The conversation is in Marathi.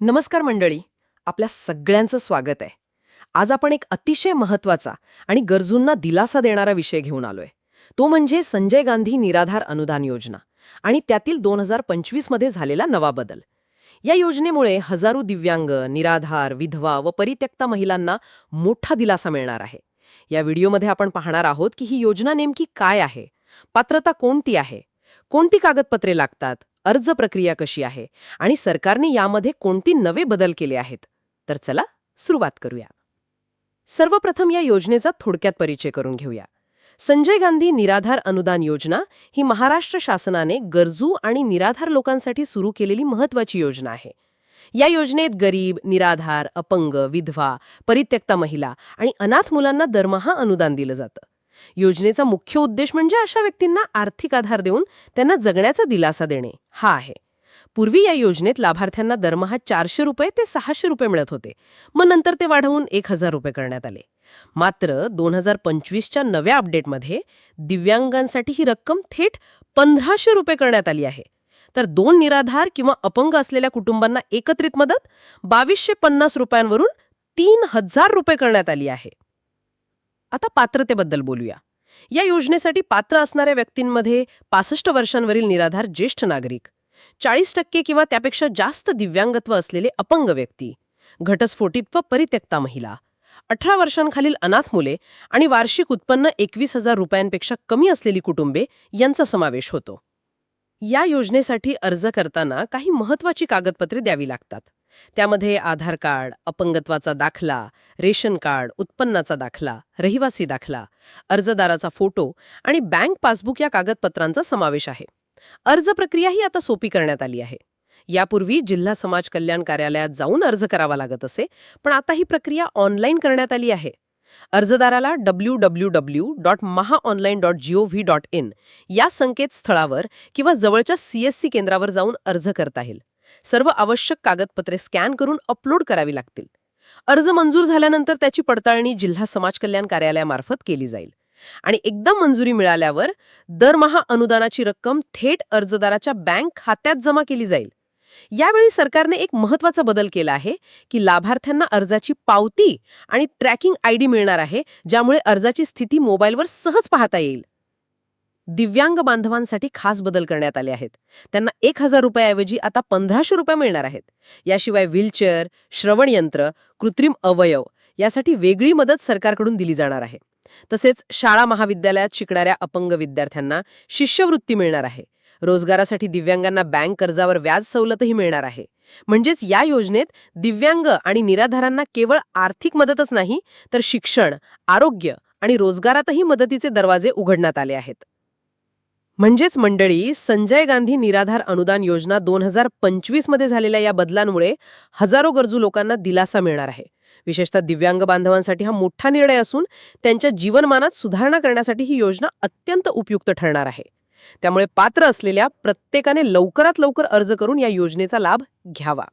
नमस्कार मंडळी. आपल्या सगळ्यांचं स्वागत आहे. आज आपण एक अतिशय महत्त्वाचा आणि गरजूंना दिलासा देणारा विषय घेऊन आलोय. तो म्हणजे संजय गांधी निराधार अनुदान योजना आणि त्यातील दोन हजारमध्ये झालेला नवा बदल. या योजनेमुळे हजारो दिव्यांग निराधार विधवा व परित्यक्ता महिलांना मोठा दिलासा मिळणार आहे. या व्हिडिओमध्ये आपण पाहणार आहोत की ही योजना नेमकी काय आहे? पात्रता कोणती आहे? कोणती कागदपत्रे लागतात? अर्ज प्रक्रिया कशी आहे आणि सरकारने यामध्ये कोणती नवे बदल केले आहेत? तर चला सुरुवात करूया. सर्वप्रथम या योजनेचा थोडक्यात परिचय करून घेऊया. संजय गांधी निराधार अनुदान योजना ही महाराष्ट्र शासनाने गरजू आणि निराधार लोकांसाठी सुरू केलेली महत्वाची योजना आहे. या योजनेत गरीब निराधार अपंग विधवा परित्यक्ता महिला आणि अनाथ मुलांना दरमहा अनुदान दिलं जातं. योजनेचा मुख्य उद्देश म्हणजे अशा व्यक्तींना आर्थिक आधार देऊन त्यांना जगण्याचा दिलासा देणे. हा आहे. पूर्वी या योजनेत लाभार्थ्यांना दरमहा चारशे रुपये ते सहाशे रुपये मिळत होते. मग नंतर ते वाढवून एक हजार रुपये करण्यात आले. मात्र दोन हजार पंचवीसच्या नव्या अपडेटमध्ये दिव्यांगांसाठी ही रक्कम थेट पंधराशे रुपये करण्यात आली आहे. तर दोन निराधार किंवा अपंग असलेल्या कुटुंबांना एकत्रित मदत बावीसशे पन्नास रुपयांवरून तीन हजार रुपये करण्यात आली आहे. आता पात्रतेबद्दल बोलूया. या योजनेसाठी पात्र असणाऱ्या व्यक्तींमध्ये पासष्ट वर्षांवरील निराधार ज्येष्ठ नागरिक चाळीस टक्के किंवा त्यापेक्षा जास्त दिव्यांगत्व असलेले अपंग व्यक्ती घटस्फोटित व परित्यक्ता महिला अठरा वर्षांखालील अनाथ मुले आणि वार्षिक उत्पन्न एकवीस हजार रुपयांपेक्षा कमी असलेली कुटुंबे यांचा समावेश होतो. या योजनेसाठी अर्ज करताना काही महत्वाची कागदपत्रे द्यावी लागतात. त्यामध्ये आधार कार्ड अपंगत्वाचा दाखला रेशन कार्ड उत्पन्नाचा दाखला रहिवासी दाखला अर्जदाराचा फोटो आणि बँक पासबुक या कागदपत्रांचा समावेश आहे. अर्ज प्रक्रिया ही आता सोपी करण्यात आली आहे. यापूर्वी जिल्हा समाज कल्याण कार्यालयात जाऊन अर्ज करावा लागत असे पण आता ही प्रक्रिया ऑनलाईन करण्यात आली आहे. अर्जदाराला W W W dot Maha online dot G O V dot in या संकेतस्थळावर किंवा जवळच्या सीएससी केंद्रावर जाऊन अर्ज करता येईल. सर्व आवश्यक कागदपत्रे स्कॅन करून अपलोड करावी लागतील. अर्ज मंजूर झाल्यानंतर त्याची पडताळणी जिल्हा समाज कल्याण कार्यालयामार्फत केली जाईल. आणि एकदा मंजुरी मिळाल्यावर दरमहा अनुदानाची रक्कम थेट अर्जदाराच्या बँक खात्यात जमा केली जाईल. यावेळी सरकारने एक महत्त्वाचा बदल केला आहे की लाभार्थ्यांना अर्जाची पावती आणि ट्रॅकिंग आयडी मिळणार आहे ज्यामुळे अर्जाची स्थिती मोबाईलवर सहज पाहता येईल. दिव्यांग बांधवांसाठी खास बदल करण्यात आले आहेत. त्यांना एक हजार रुपयाऐवजी आता पंधराशे रुपये मिळणार आहेत. याशिवाय व्हीलचेअर श्रवणयंत्र कृत्रिम अवयव यासाठी वेगळी मदत सरकारकडून दिली जाणार आहे. तसेच शाळा महाविद्यालयात शिकणाऱ्या अपंग विद्यार्थ्यांना शिष्यवृत्ती मिळणार आहे. रोजगारासाठी दिव्यांगांना बँक कर्जावर व्याज सवलतही मिळणार आहे. म्हणजेच या योजनेत दिव्यांग आणि निराधारांना केवळ आर्थिक मदतच नाही तर शिक्षण आरोग्य आणि रोजगारातही मदतीचे दरवाजे उघडण्यात आले आहेत. म्हणजेच मंडळी संजय गांधी निराधार अनुदान योजना दोन हजार पंचवीसमध्ये झालेल्या या बदलांमुळे हजारो गरजू लोकांना दिलासा मिळणार आहे. विशेषतः दिव्यांग बांधवांसाठी हा मोठा निर्णय असून त्यांच्या जीवनमानात सुधारणा करण्यासाठी ही योजना अत्यंत उपयुक्त ठरणार आहे. त्यामुळे पात्र असलेल्या प्रत्येकाने लवकरात लवकर अर्ज करून या योजनेचा लाभ घ्यावा.